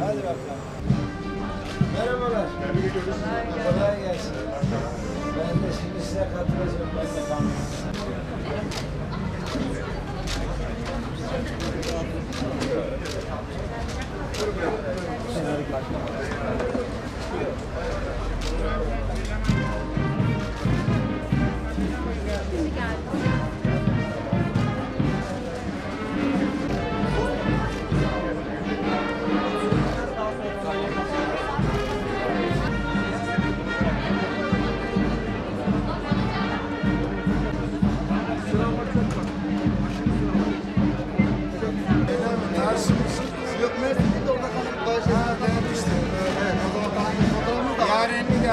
Hadi bakalım. Merhabalar. Kolay gelsin. Ben de şimdi size katılacağım. Ben de kan Yok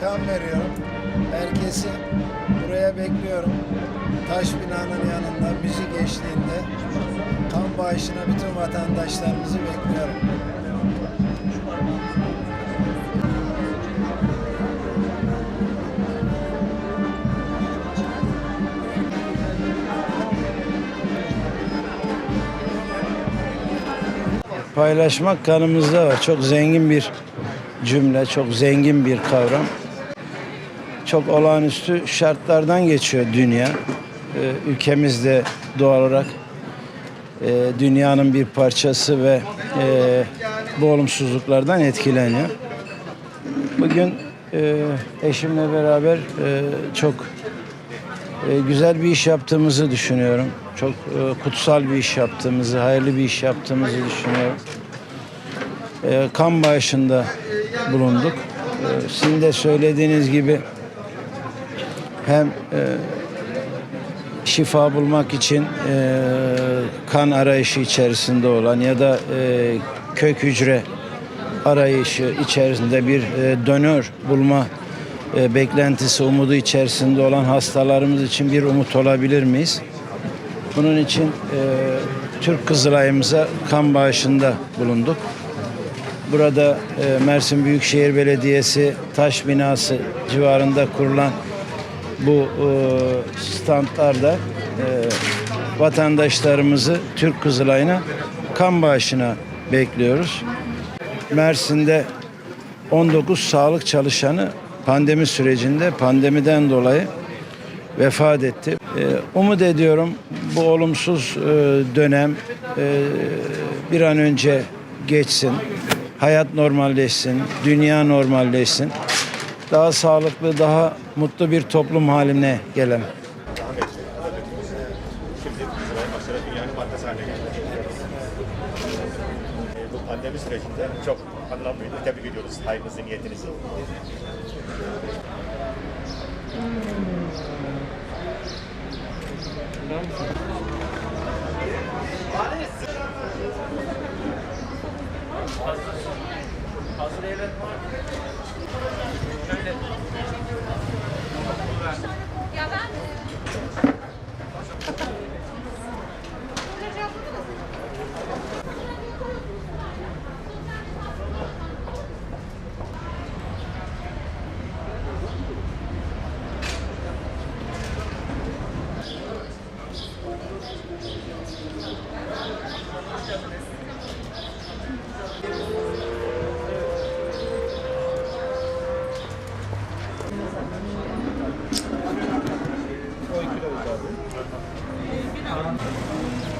kan veriyorum. Herkesi buraya bekliyorum. Taş binanın yanında müzik eşliğinde kan bağışına bütün vatandaşlarımızı bekliyorum. Paylaşmak kanımızda var. Çok zengin bir cümle, çok zengin bir kavram. Çok olağanüstü şartlardan geçiyor dünya. Ee, ülkemiz de doğal olarak e, dünyanın bir parçası ve e, bu olumsuzluklardan etkileniyor. Bugün e, eşimle beraber e, çok e, güzel bir iş yaptığımızı düşünüyorum. Çok e, kutsal bir iş yaptığımızı, hayırlı bir iş yaptığımızı düşünüyorum. E, kan bağışında bulunduk. E, sizin de söylediğiniz gibi hem şifa bulmak için kan arayışı içerisinde olan ya da kök hücre arayışı içerisinde bir e, donör bulma e, beklentisi, umudu içerisinde olan hastalarımız için bir umut olabilir miyiz? Bunun için e, Türk Kızılay'ımıza kan bağışında bulunduk. Burada e, Mersin Büyükşehir Belediyesi taş binası civarında kurulan bu e, standlarda e, vatandaşlarımızı Türk Kızılay'ına kan bağışına bekliyoruz. Mersin'de 19 sağlık çalışanı pandemi sürecinde pandemiden dolayı vefat etti. Ee, umut ediyorum bu olumsuz e, dönem e, bir an önce geçsin. Hayat normalleşsin, dünya normalleşsin. Daha sağlıklı, daha mutlu bir toplum haline gelelim. kaygınızı, niyetinizi? Hazır, hazır evlat var. Teşekkür ederiz abi.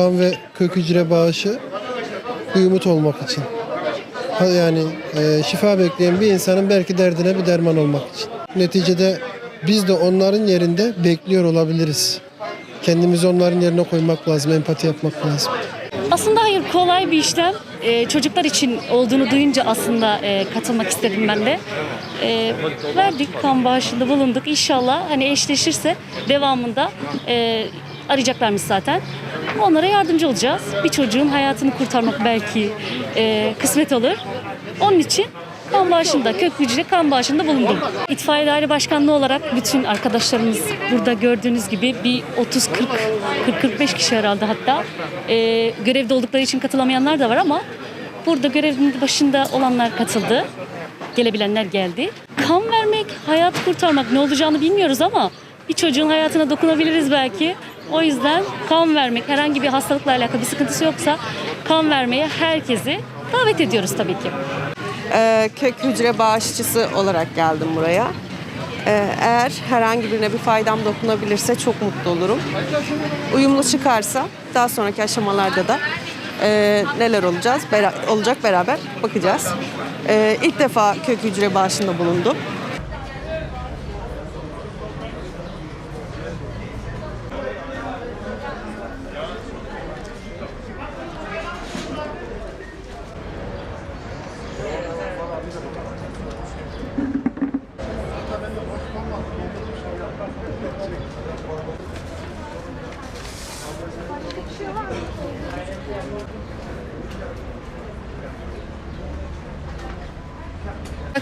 Kan ve kök hücre bağışı bir umut olmak için. Yani e, şifa bekleyen bir insanın belki derdine bir derman olmak için. Neticede biz de onların yerinde bekliyor olabiliriz. Kendimizi onların yerine koymak lazım, empati yapmak lazım. Aslında hayır kolay bir işlem. Ee, çocuklar için olduğunu duyunca aslında e, katılmak istedim ben de. Ee, verdik kan bağışında bulunduk. İnşallah hani eşleşirse devamında e, arayacaklarmış zaten. Onlara yardımcı olacağız. Bir çocuğun hayatını kurtarmak belki e, kısmet olur. Onun için kan bağışında, kök hücre kan bağışında bulundum. İtfaiye Daire Başkanlığı olarak bütün arkadaşlarımız burada gördüğünüz gibi bir 30-40, 40-45 kişi herhalde hatta e, görevde oldukları için katılamayanlar da var ama burada görevin başında olanlar katıldı. Gelebilenler geldi. Kan vermek, hayat kurtarmak ne olacağını bilmiyoruz ama bir çocuğun hayatına dokunabiliriz belki. O yüzden kan vermek, herhangi bir hastalıkla alakalı bir sıkıntısı yoksa kan vermeye herkesi davet ediyoruz tabii ki. Ee, kök hücre bağışçısı olarak geldim buraya. Ee, eğer herhangi birine bir faydam dokunabilirse çok mutlu olurum. Uyumlu çıkarsa daha sonraki aşamalarda da e, neler olacağız bera- olacak beraber bakacağız. Ee, ilk defa kök hücre bağışında bulundum.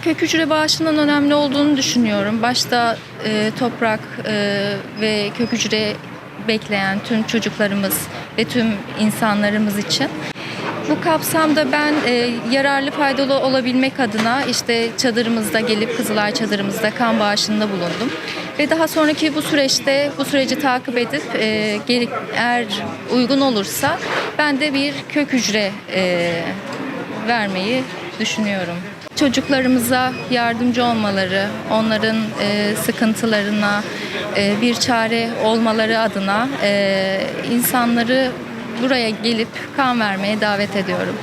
Kök hücre bağışının önemli olduğunu düşünüyorum. Başta e, toprak e, ve kök hücre bekleyen tüm çocuklarımız ve tüm insanlarımız için. Bu kapsamda ben e, yararlı faydalı olabilmek adına işte çadırımızda gelip Kızılay çadırımızda kan bağışında bulundum. Ve daha sonraki bu süreçte bu süreci takip edip e, geri, eğer uygun olursa ben de bir kök hücre e, vermeyi düşünüyorum. Çocuklarımıza yardımcı olmaları, onların e, sıkıntılarına e, bir çare olmaları adına e, insanları buraya gelip kan vermeye davet ediyorum.